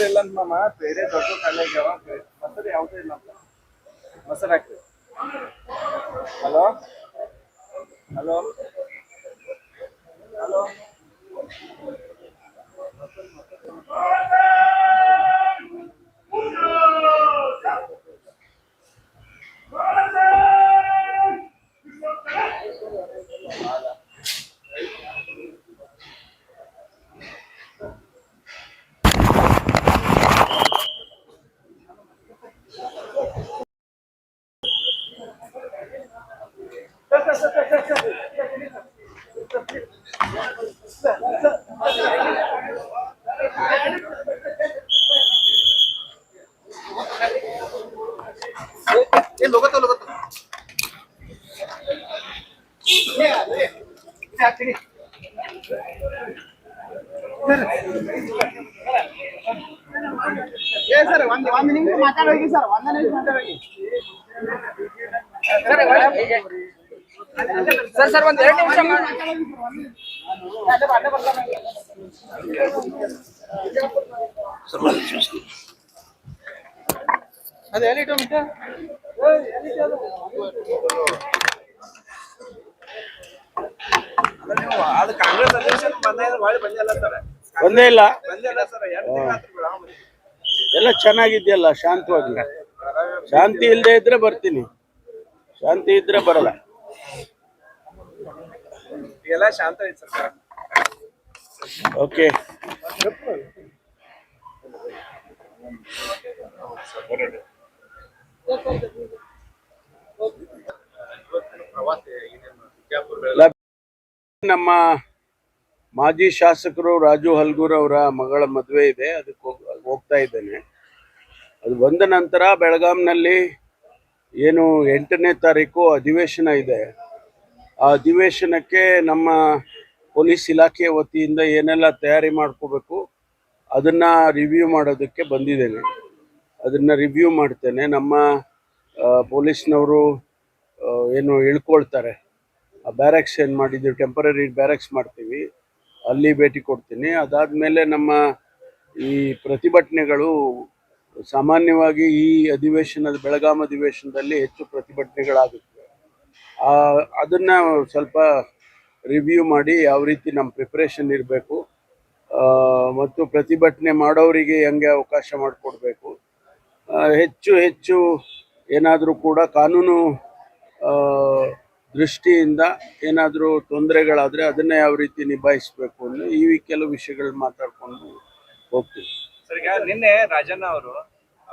ಮೊಸರು ಇಲ್ಲ ಅಂತ ಮಾಮ, ಬೇರೆ ದೊಡ್ಡ ಕಾಲೇಜ್ ಮೊಸರು ಯಾವುದೂ ಇಲ್ಲ ಅಂತ. ಮೊಸರು ಹಾಕ್ತೀವಿ ಹಲೋ? ಹಲೋ? ಹಲೋ? ಸರ್ ಒಂದ್ ಒಂದ್ ನಿಮಿಷ ಮಾತಾಡೋಗಿ ಸರ್ ಒಂದ್ ನಿಮಿಷ ಮಾತಾಡೋಗಿ ಸರ್ ಸರ್ ಒಂದ್ ಎರಡು ನಿಮಿಷ ಅದು ಎಲ್ಲಿಟ್ಟು ಬಿಟ್ಟ ಅದು ಕಾಂಗ್ರೆಸ್ ಅಧ್ಯಕ್ಷ ಬಂದ ಇಲ್ಲ. ಎಲ್ಲ ಚೆನ್ನಾಗಿದೆಯಲ್ಲ ಶಾಂತವಾಗಿ. ಶಾಂತಿ ಇಲ್ಲದೆ ಇದ್ರೆ ಬರ್ತೀನಿ. ಶಾಂತಿ ಇದ್ರೆ ಬರಲ್ಲ. ಎಲ್ಲ ಶಾಂತ ಓಕೆ ನಮ್ಮ ಮಾಜಿ ಶಾಸಕರು ರಾಜು ಹಲ್ಗೂರ್ ಅವರ ಮಗಳ ಮದುವೆ ಇದೆ. ಅದಕ್ಕೆ ಹೋಗ್- ಹೋಗ್ತಾ ಇದ್ದೇನೆ. ಅದು ಬಂದ ನಂತರ ಬೆಳಗಾಂನಲ್ಲಿ ಏನು ಎಂಟನೇ ತಾರೀಕು ಅಧಿವೇಶನ ಇದೆ. ಅಧಿವೇಶನಕ್ಕೆ ನಮ್ಮ ಪೊಲೀಸ್ ಇಲಾಖೆ ವತಿಯಿಂದ ಏನೆಲ್ಲ ತಯಾರಿ ಮಾಡ್ಕೋಬೇಕು, ಅದನ್ನ ರಿವ್ಯೂ ಮಾಡೋದಕ್ಕೆ ಬಂದಿದ್ದೇನೆ. ಅದನ್ನ ರಿವ್ಯೂ ಮಾಡ್ತೇನೆ. ನಮ್ಮ ಪೊಲೀಸ್ನವರು ಏನು ಇಳ್ಕೊಳ್ತಾರೆ ಆ ಬ್ಯಾರಕ್ಸ್ ಏನು ಮಾಡಿದ್ದೀವಿ ಟೆಂಪರರಿ ಬ್ಯಾರಕ್ಸ್ ಮಾಡ್ತೀವಿ. ಅಲ್ಲಿ ಭೇಟಿ ಕೊಡ್ತೀನಿ. ಅದಾದಮೇಲೆ ನಮ್ಮ ಈ ಪ್ರತಿಭಟನೆಗಳು, ಸಾಮಾನ್ಯವಾಗಿ ಈ ಅಧಿವೇಶನದ, ಬೆಳಗಾಂ ಅಧಿವೇಶನದಲ್ಲಿ ಹೆಚ್ಚು ಪ್ರತಿಭಟನೆಗಳಾಗುತ್ತವೆ ಆ ಅದನ್ನ ಸ್ವಲ್ಪ ರಿವ್ಯೂ ಮಾಡಿ ಯಾವ ರೀತಿ ನಮ್ಮ ಪ್ರಿಪ್ರೇಷನ್ ಇರಬೇಕು ಮತ್ತು ಪ್ರತಿಭಟನೆ ಮಾಡೋರಿಗೆ ಹೆಂಗೆ ಅವಕಾಶ ಮಾಡಿಕೊಡ್ಬೇಕು. ಹೆಚ್ಚು ಹೆಚ್ಚು ಏನಾದರೂ ಕೂಡ ಕಾನೂನು ದೃಷ್ಟಿಯಿಂದ ಏನಾದರೂ ತೊಂದರೆಗಳಾದರೆ ಅದನ್ನ ಯಾವ ರೀತಿ ನಿಭಾಯಿಸಬೇಕು ಅನ್ನೋ ಈ ಕೆಲವು ವಿಷಯಗಳು ಮಾತಾಡ್ಕೊಂಡು ಹೋಗ್ತೀವಿ. ಸರ್ ನಿನ್ನೆ ರಾಜಣ್ಣ ಅವರು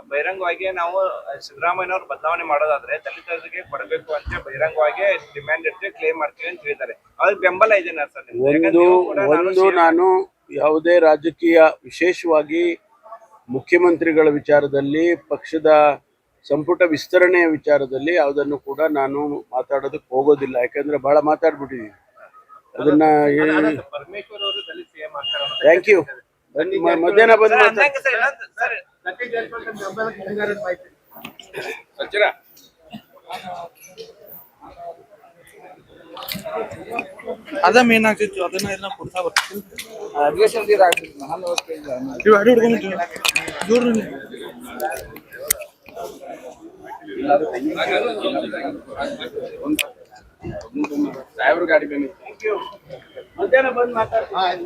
ಬಹಿರಂಗವಾಗಿ ನಾವು ಸಿದ್ದರಾಮಯ್ಯನವ್ರು ಬದಲಾವಣೆ ಮಾಡೋದಾದ್ರೆ ದಲಿತರಿಗೆ ಕೊಡಬೇಕು ಅಂತ ಬಹಿರಂಗವಾಗಿ ಡಿಮ್ಯಾಂಡ್ ಇಟ್ಟು ಕ್ಲೇಮ್ ಮಾಡ್ತೀವಿ ಅಂತ ಹೇಳ್ತಾರೆ ಅದಕ್ಕೆ ಬೆಂಬಲ ಇದೆ ಸರ್ ಯಾಕಂದ್ರೆ ಒಂದು ನಾನು ಒಂದು ನಾನು ಯಾವುದೇ ರಾಜಕೀಯ ವಿಶೇಷವಾಗಿ ಮುಖ್ಯಮಂತ್ರಿಗಳ ವಿಚಾರದಲ್ಲಿ ಪಕ್ಷದ ಸಂಪುಟ ವಿಸ್ತರಣೆಯ ವಿಚಾರದಲ್ಲಿ ಯಾವುದನ್ನು ಕೂಡ ನಾನು ಮಾತಾಡೋದಕ್ಕೆ ಹೋಗೋದಿಲ್ಲ. ಯಾಕಂದ್ರೆ ಬಹಳ ಮಾತಾಡ್ಬಿಟ್ಟಿದ್ದೀನಿ ಅದನ್ನ ಅವರು ಥ್ಯಾಂಕ್ ಯು ಮಧ್ಯಾಹ್ನ ಬಂದು ಅದ ಮೇನ್ ಆಗ್ತಿತ್ತು ಅದನ್ನ ಎಲ್ಲ ಕೊಡ್ತಾ ಬರ್ತೀನಿ ಅಧಿವೇಶನ ಆಗ್ತಿತ್ತು ನಾನು ಹೋಗ್ತಾ ಇಲ್ಲ ಇವ್ ಅಡಿ ಹುಡ್ಕೊಂಡ್ ದೂರ ನಿಲ್ಲಿ. ಸಾಹೇಬ್ರ ಗಾಡಿ ಮಧ್ಯಾಹ್ನ ಬಂದು ಮಾತಾಡ್ತೀನಿ.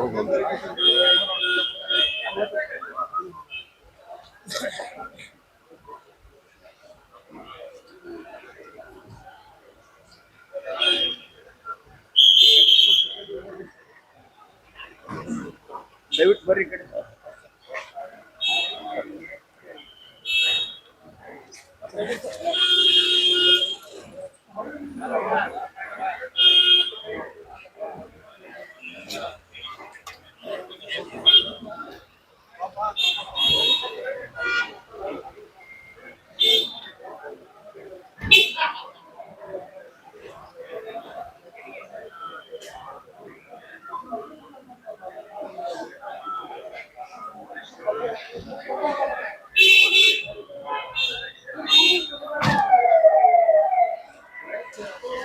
ரோம் வந்திருக்கு ದಯವಿಟ್ಟು ಬರ್ರಿ ಕಡೆ